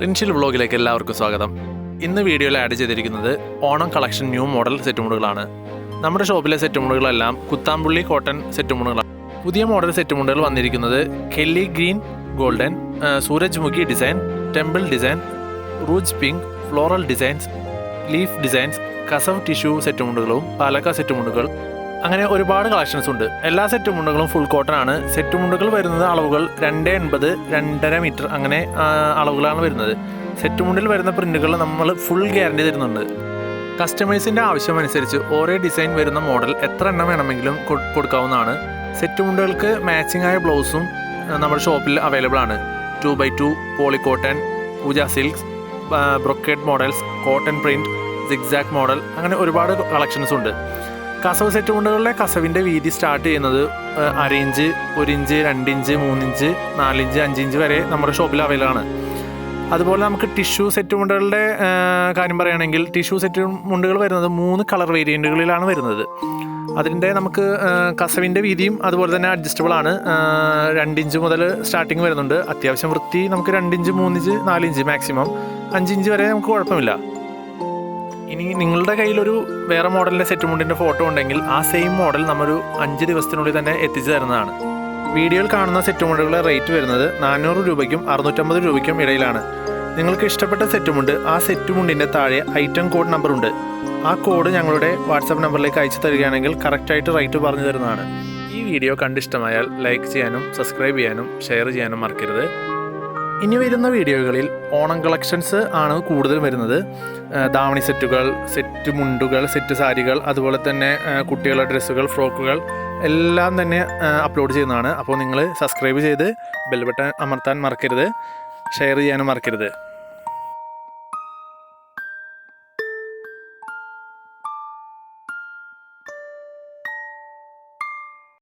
റിൻഷിൽ വ്ളോഗിലേക്ക് എല്ലാവർക്കും സ്വാഗതം. ഇന്ന് വീഡിയോയിൽ ആഡ് ചെയ്തിരിക്കുന്നത് Onam collection new model set മുണ്ടുകളാണ് നമ്മുടെ ഷോപ്പിലെ സെറ്റ് മുണ്ടുകളെല്ലാം കുത്താമ്പുള്ളി കോട്ടൺ സെറ്റ് മുണ്ടുകളാണ് പുതിയ മോഡൽ സെറ്റ് മുണ്ടുകൾ വന്നിരിക്കുന്നത് കെല്ലി ഗ്രീൻ ഗോൾഡൻ ആ, Surajmukhi design temple design rouge pink floral designs leaf designs കസവ് ടിഷ്യൂ സെറ്റ് മുണ്ടുകളും പാലക്ക സെറ്റ് മുണ്ടുകൾ അങ്ങനെ ഒരുപാട് കളക്ഷൻസ് ഉണ്ട്. എല്ലാ സെറ്റ് മുണ്ടുകളും ഫുൾ കോട്ടൺ ആണ്. സെറ്റ് മുണ്ടുകൾ വരുന്നത് അളവുകൾ രണ്ട് എൺപത് രണ്ടര മീറ്റർ അങ്ങനെ അളവുകളാണ് വരുന്നത്. സെറ്റ് മുണ്ടിൽ വരുന്ന പ്രിന്റുകൾ നമ്മൾ ഫുൾ ഗ്യാരണ്ടി തരുന്നുണ്ട്. കസ്റ്റമേഴ്സിന്റെ ആവശ്യമനുസരിച്ച് ഓരോ ഡിസൈൻ വരുന്ന മോഡൽ എത്ര എണ്ണം വേണമെങ്കിലും കൊടുക്കാവുന്നതാണ്. സെറ്റ് മുണ്ടുകൾക്ക് മാച്ചിങ് ആയ ബ്ലൗസും നമ്മുടെ ഷോപ്പിൽ അവൈലബിൾ ആണ്. Two by two polycotton Pooja silks brocade models cotton print സിക്സാക്ട് model അങ്ങനെ ഒരുപാട് കളക്ഷൻസ് ഉണ്ട്. കസവ് സെറ്റ് കൊണ്ടുള്ള കസവിന്റെ വീതി സ്റ്റാർട്ട് ചെയ്യുന്നത് അരയിഞ്ച് ഒരു ഇഞ്ച് രണ്ട് ഇഞ്ച് മൂന്നിഞ്ച് നാലിഞ്ച് അഞ്ചിഞ്ച് വരെ നമ്മുടെ ഷോപ്പിൽ അവൈലബിൾ ആണ്. അതുപോലെ നമുക്ക് ടിഷ്യൂ സെറ്റ് മുണ്ടുകളുടെ കാര്യം പറയുകയാണെങ്കിൽ ടിഷ്യൂ സെറ്റ് മുണ്ടുകൾ വരുന്നത് മൂന്ന് കളർ വേരിയന്റുകളിലാണ് വരുന്നത്. അതിന്റെ നമുക്ക് കസവിന്റെ വീതിയും അതുപോലെ തന്നെ അഡ്ജസ്റ്റബിൾ ആണ്. രണ്ടിഞ്ച് മുതൽ സ്റ്റാർട്ടിങ് വരുന്നുണ്ട്. അത്യാവശ്യം വൃത്തി നമുക്ക് രണ്ടിഞ്ച് മൂന്നിഞ്ച് നാലിഞ്ച് മാക്സിമം അഞ്ചിഞ്ച് വരെ നമുക്ക് കുഴപ്പമില്ല. ഇനി നിങ്ങളുടെ കയ്യിലൊരു വേറെ മോഡലിന്റെ സെറ്റ് മുണ്ടിന്റെ ഫോട്ടോ ഉണ്ടെങ്കിൽ ആ സെയിം മോഡൽ നമ്മൊരു അഞ്ച് ദിവസത്തിനുള്ളിൽ തന്നെ എത്തിച്ചു തരുന്നതാണ്. വീഡിയോയിൽ കാണുന്ന സെറ്റ് മുണ്ടുകളുടെ റേറ്റ് വരുന്നത് നാനൂറ് രൂപയ്ക്കും അറുന്നൂറ്റമ്പത് രൂപയ്ക്കും ഇടയിലാണ്. നിങ്ങൾക്ക് ഇഷ്ടപ്പെട്ട സെറ്റ് മുണ്ട് ആ സെറ്റ് മുണ്ടിന്റെ താഴെ ഐറ്റം കോഡ് നമ്പർ ഉണ്ട് ആ കോഡ് ഞങ്ങളുടെ വാട്സാപ്പ് നമ്പറിലേക്ക് അയച്ചു തരികയാണെങ്കിൽ കറക്റ്റായിട്ട് റേറ്റ് പറഞ്ഞു തരുന്നതാണ്. ഈ വീഡിയോ കണ്ടിഷ്ടമായാൽ ലൈക്ക് ചെയ്യാനും സബ്സ്ക്രൈബ് ചെയ്യാനും ഷെയർ ചെയ്യാനും മറക്കരുത്. ഇനി വരുന്ന വീഡിയോകളിൽ ഓണം കളക്ഷൻസ് ആണ് കൂടുതൽ വരുന്നത്. ദാവണി സെറ്റുകൾ സെറ്റ് മുണ്ടുകൾ സെറ്റ് സാരികൾ അതുപോലെ തന്നെ കുട്ടികളുടെ ഡ്രസ്സുകൾ ഫ്രോക്കുകൾ എല്ലാം തന്നെ അപ്ലോഡ് ചെയ്യുന്നതാണ്. അപ്പോൾ നിങ്ങൾ സബ്സ്ക്രൈബ് ചെയ്ത് ബെൽ ബട്ടൺ അമർത്താൻ മറക്കരുത്. ഷെയർ ചെയ്യാനും മറക്കരുത്.